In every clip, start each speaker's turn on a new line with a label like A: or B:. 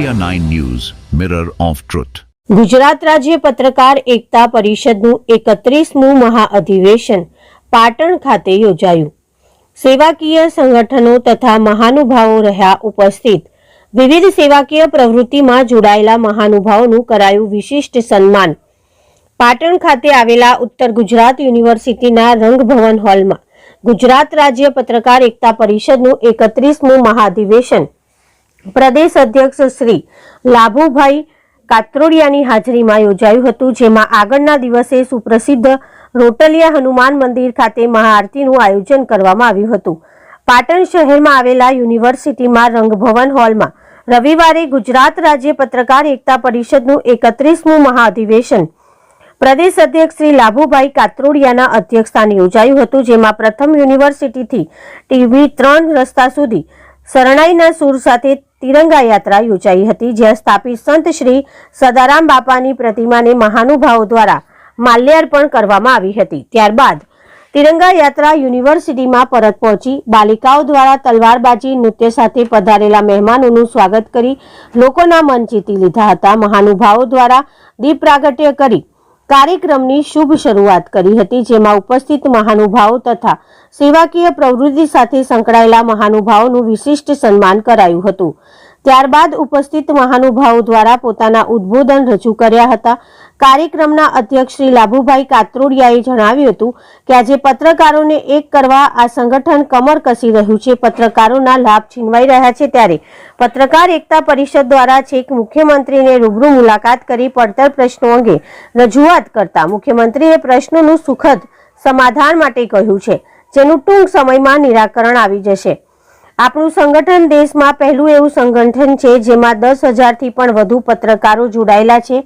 A: India 9 News, Mirror of Truth.
B: Gujarat રાજ્ય પત્રકાર એકતા પરિષદનું એકત્રીસમું મહાઅધિવેશન પાટણ ખાતે યોજાયું. સેવાકીય સંગઠનો તથા મહાનુભાવો રહ્યા ઉપસ્થિત. વિવિધ સેવાકીય પ્રવૃત્તિમાં જોડાયેલા મહાનુભાવોનું કરાયું વિશિષ્ટ સન્માન. પાટણ ખાતે આવેલા ઉત્તર ગુજરાત યુનિવર્સિટીના રંગભવન હોલમાં ગુજરાત રાજ્ય પત્રકાર એકતા પરિષદનું એકત્રીસમું મહાઅધિવેશન પ્રદેશ અધ્યક્ષ શ્રી લાભુભાઈ કાત્રોડિયાની હાજરીમાં યોજાયું હતું, જેમાં આગળના દિવસે સુપ્રસિદ્ધ રોટલિયા હનુમાન મંદિર ખાતે મહાઆરતીનું આયોજન કરવામાં આવ્યું હતું. પાટણ શહેરમાં આવેલા યુનિવર્સિટીમાં રંગભવન હોલમાં રવિવારે ગુજરાત રાજ્ય પત્રકાર એકતા પરિષદનું એકત્રીસમું મહાઅધિવેશન પ્રદેશ અધ્યક્ષ શ્રી લાભુભાઈ કાત્રોડિયાના અધ્યક્ષસ્થાને યોજાયું હતું, જેમાં પ્રથમ યુનિવર્સિટીથી ટીવી ત્રણ રસ્તા સુધી શરણાઈના સૂર સાથે તિરંગા યાત્રા યોજાઈ હતી, જ્યાં સ્થાપિત સંત શ્રી સદારામ બાપાની પ્રતિમાને મહાનુભાવો દ્વારા માલ્યાર્પણ કરવામાં આવી હતી. ત્યારબાદ તિરંગા યાત્રા યુનિવર્સિટીમાં પરત પહોંચી બાલિકાઓ દ્વારા તલવારબાજી, નૃત્ય સાથે પધારેલા મહેમાનોનું સ્વાગત કરી લોકોના મન જીતી લીધા હતા. મહાનુભાવો દ્વારા દીપ પ્રાગટ્ય કરી કાર્યક્રમની શુભ શરૂઆત કરી હતી, જેમાં ઉપસ્થિત મહાનુભાવો તથા સેવાકીય પ્રવૃત્તિ સાથે સંકળાયેલા મહાનુભાવોનું વિશિષ્ટ સન્માન કરાયું હતું. ત્યારબાદ ઉપસ્થિત મહાનુભાવો દ્વારા પોતાના ઉદ્બોધન રજૂ કર્યા હતા. કાર્યક્રમના અધ્યક્ષ શ્રી લાભુભાઈ કાત્રોડિયાએ જણાવ્યું હતું કે આજે પત્રકારોને એક કરવા આ સંગઠન કમર કસી રહ્યું છે. પત્રકારોના લાભ છીનવાઈ રહ્યા છે ત્યારે પત્રકાર એકતા પરિષદ દ્વારા છેક મુખ્યમંત્રીને રૂબરૂ મુલાકાત કરી પડતર પ્રશ્નો અંગે રજૂઆત કરતા મુખ્યમંત્રીએ પ્રશ્નોનું સુખદ સમાધાન માટે કહ્યું છે, જેનું ટૂંક સમયમાં નિરાકરણ આવી જશે. આપણું સંગઠન દેશમાં પહેલું એવું સંગઠન છે જેમાં દસ હજારથી પણ વધુ પત્રકારો જોડાયેલા છે.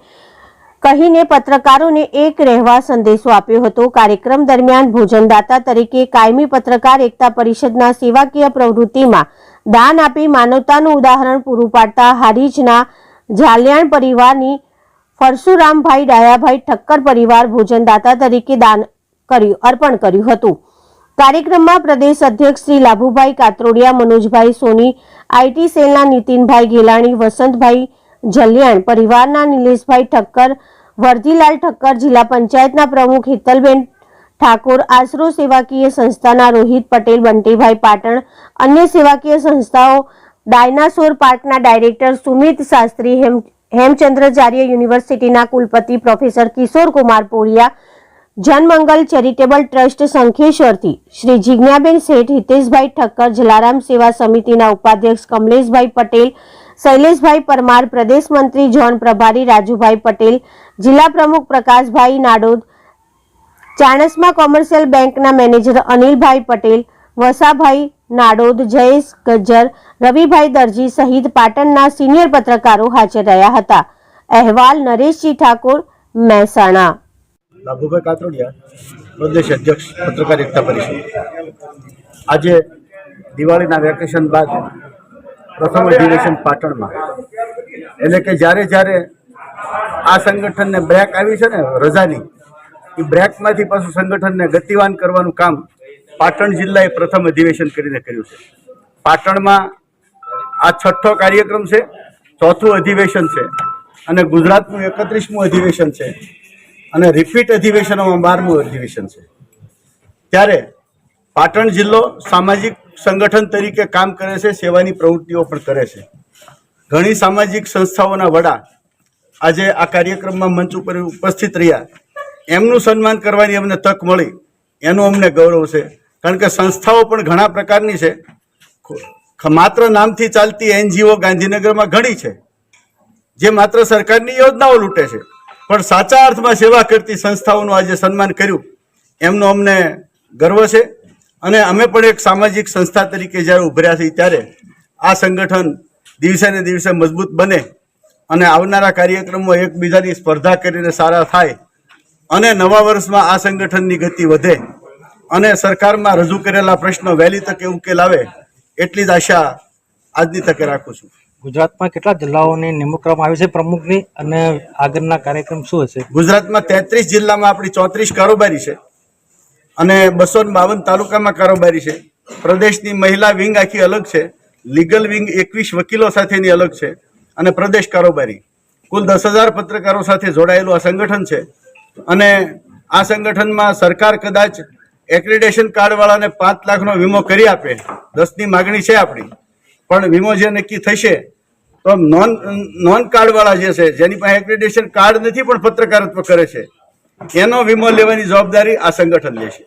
B: કહીને પત્રકારોને એક રહેવા સંદેશો આપ્યો હતો. કાર્યક્રમ દરમિયાન ભોજનદાતા તરીકે કાયમી પત્રકાર એકતા પરિષદના સેવાકીય પ્રવૃત્તિમાં દાન આપી માનવતાનું ઉદાહરણ પૂરું પાડતા હારીજના ઝાલિયાણ પરિવારની પરશુરામભાઈ ડાયાભાઈ ઠક્કર પરિવાર ભોજનદાતા તરીકે દાન કર્યું, અર્પણ કર્યું હતું. કાર્યક્રમમાં પ્રદેશ અધ્યક્ષ શ્રી લાભુભાઈ કાતરોડિયા, મનોજભાઈ સોની આઈટી સેલના નીતિનભાઈ ગેલાણી, વસંતભાઈ જલિયાણ પરિવારના નિલેશભાઈ ઠક્કર વર્ધીલાલ ઠક્કર, જિલ્લા પંચાયતના પ્રમુખ હિતલબેન ઠાકોર, આશરો સેવાકીય સંસ્થાના રોહિત પટેલ, બંટીભાઈ પાટણ, અન્ય સેવાકીય સંસ્થાઓ, ડાયનાસોર પાર્કના ડાયરેક્ટર સુમિત શાસ્ત્રી, હેમ, હેમચંદ્રાચાર્ય યુનિવર્સિટીના કુલપતિ professor Kishor Kumar Poriya, Janmangal charitable trust સંખેશ્વરથી Shri Jignaben Sheth, Hiteshbhai Thakkar, Jalaram સેવા સમિતિના ઉપાધ્યક્ષ કમલેશભાઈ પટેલ શૈલેષભાઈ પરમાર, પ્રદેશ મંત્રી જોન પ્રભારી, રાજુભાઈ પટેલ, જિલ્લા પ્રમુખ પ્રકાશભાઈ નાડોદ, ચાણસમા કોમર્શિયલ બેંકના મેનેજર અનિલભાઈ પટેલ, વસાભાઈ નાડોદ, જયેશ ગજ્જર, રવિભાઈ દરજી સહિત પાટણના સિનિયર પત્રકારો હાજર રહ્યા હતા. અહેવાલ નરેશજી ઠાકોર, મહેસાણા.
C: લાભુભાઈ કાતરોડિયા, પ્રદેશ અધ્યક્ષ પત્રકાર એકતા પરિષદ. આજે દિવાળીના વેકેશન બાદ પ્રથમ અધિવેશન પાટણમાં. એટલે કે જ્યારે જ્યારે આ સંગઠનને બ્રેક આવી છે ને રજાની, એ બ્રેકમાંથી પાછું સંગઠનને ગતિવાન કરવાનું કામ પાટણ જિલ્લાએ પ્રથમ અધિવેશન કરીને કર્યું છે. પાટણમાં આ છઠ્ઠો કાર્યક્રમ છે, ચોથું અધિવેશન છે અને ગુજરાતનું એકત્રીસમું અધિવેશન છે અને રિપીટ અધિવેશનોમાં બારમું અધિવેશન છે. ત્યારે પાટણ જિલ્લો સામાજિક સંગઠન તરીકે કામ કરે છે, સેવાની પ્રવૃત્તિઓ પણ કરે છે. ઘણી સામાજિક સંસ્થાઓના વડા આજે આ કાર્યક્રમમાં મંચ ઉપર ઉપસ્થિત રહ્યા. એમનું સન્માન કરવાની અમને તક મળી. એનું અમને ગૌરવ છે. કારણ કે સંસ્થાઓ પણ ઘણા પ્રકારની છે. માત્ર નામથી ચાલતી એનજીઓ ગાંધીનગરમાં ઘણી છે. જે માત્ર સરકારની યોજનાઓ લૂંટે છે. પણ સાચા અર્થમાં સેવા કરતી સંસ્થાઓનું આજે સન્માન કર્યું. એમનો અમને ગર્વ છે. અને અમે પણ એક સામાજિક સંસ્થા તરીકે જ્યારે ઉભર્યા છીએ ત્યારે આ સંગઠન દિવસે ને દિવસે મજબૂત બને અને આવનારા કાર્યક્રમો એકબીજાની સ્પર્ધા કરીને સારા થાય અને નવા વર્ષમાં આ સંગઠનની ગતિ વધે અને સરકારમાં રજૂ કરેલા પ્રશ્નો વહેલી તકે ઉકેલ આવે એટલી જ આશા આજની તકે રાખું છું.
D: ગુજરાતમાં કેટલા જિલ્લાઓની નિમણૂક કરવામાં આવી છે પ્રમુખની અને આગળના કાર્યક્રમ શું હશે?
C: ગુજરાતમાં તેત્રીસ જિલ્લામાં આપણી ચોત્રીસ કારોબારી છે. અને બસો બાવન તાલુકામાં કારોબારી છે. પ્રદેશની મહિલા વિંગ આખી અલગ છે. લીગલ વિંગ એકવીસ વકીલો સાથેની અલગ છે. અને પ્રદેશ કારોબારી. કુલ દસ હજાર પત્રકારો સાથે જોડાયેલું આ સંગઠન છે. અને આ સંગઠનમાં સરકાર કદાચ એક્રિડેશન કાર્ડવાળાને પાંચ લાખનો વીમો કરી આપે. દસની માગણી છે આપણી. પણ વીમો જે નક્કી થશે, તો નોન નોન કાર્ડવાળા જે છે, જેની પાસે એક્રિડેશન કાર્ડ નથી પણ પત્રકારત્વ કરે છે. એનો વીમો લેવાની જવાબદારી આ સંગઠન લેશે.